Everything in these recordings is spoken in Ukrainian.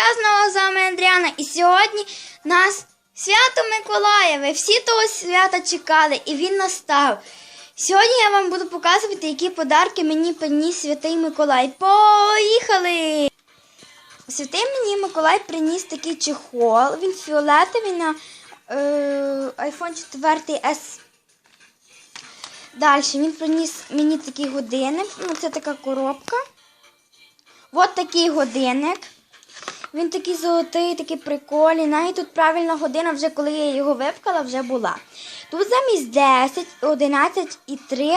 я знову з вами Андріана, і сьогодні нас свято Миколая. Ви всі того свята чекали, і він настав. Сьогодні я вам буду показувати, які подарки мені приніс святий Миколай. Поїхали! Святий мені Миколай приніс такий чехол. Він фіолетовий на е, iPhone 4 S. Далі він приніс мені такий годинник. Ну, це така коробка. От такий годинник. Він такий золотий, такий прикольний. Навіть тут правильна година, вже коли я його випкала, вже була. Тут замість 10, 11 і 3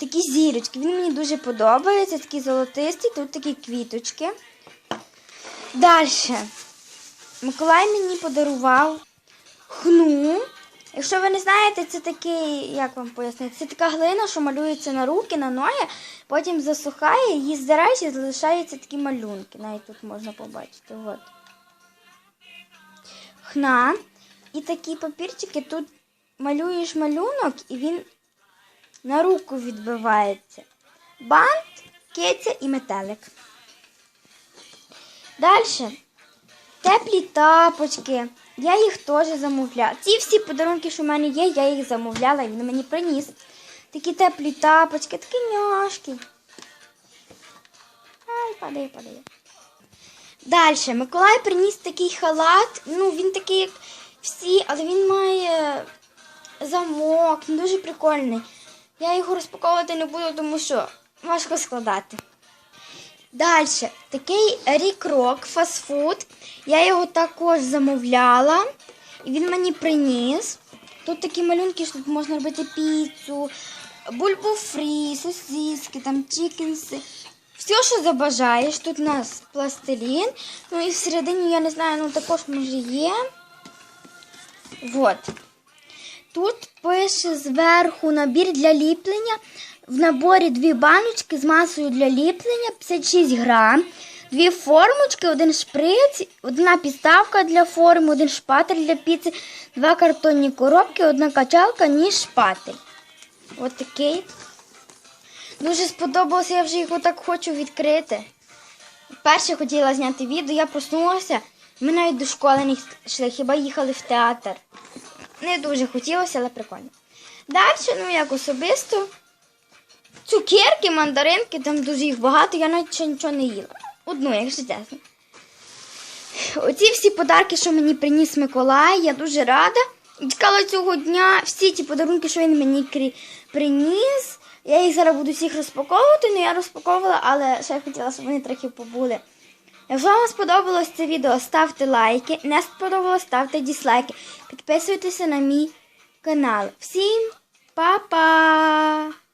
такі зірочки. Він мені дуже подобається, такий золотистий, тут такі квіточки. Далі. Миколай мені подарував хну. Якщо ви не знаєте, це такий, як вам пояснити, це така глина, що малюється на руки, на ноги, потім засухає, її здираєш і залишаються такі малюнки. Навіть тут можна побачити. От. Хна. І такі папірчики тут малюєш малюнок, і він на руку відбивається. Бант, киця і метелик. Далі. Теплі тапочки. Я їх теж замовляла. Ці всі подарунки, що в мене є, я їх замовляла, і він мені приніс. Такі теплі тапочки, такі няшки. Ай, падає, падає. Далі, Миколай приніс такий халат. Ну, він такий, як всі, але він має замок, він дуже прикольний. Я його розпаковувати не буду, тому що важко складати. Далі, такий рік-рок фастфуд. Я його також замовляла. І він мені приніс. Тут такі малюнки, що тут можна робити піцу, бульбу фрі, сосиски, там чікенси. Все, що забажаєш. Тут у нас пластилін. Ну і всередині, я не знаю, ну також може є. Вот. Тут пише зверху набір для ліплення. В наборі дві баночки з масою для ліплення 56 грам, дві формочки, один шприц, одна підставка для форми, один шпатель для піци, два картонні коробки, одна качалка, ніж шпатель. Ось такий. Дуже сподобалося, я вже його так хочу відкрити. Перше хотіла зняти відео, я проснулася. Ми навіть до школи не йшли, хіба їхали в театр. Не дуже хотілося, але прикольно. Далі, ну як особисто, цукерки, мандаринки, там дуже їх багато, я навіть ще нічого не їла. Одну, якщо чесно. Оці всі подарки, що мені приніс Миколай, я дуже рада. Чекала цього дня всі ті подарунки, що він мені приніс. Я їх зараз буду всіх розпаковувати, але я розпаковувала, але ще хотіла, щоб вони трохи побули. Якщо вам сподобалось це відео, ставте лайки. Не сподобалось, ставте дізлайки. Підписуйтеся на мій канал. Всім па-па!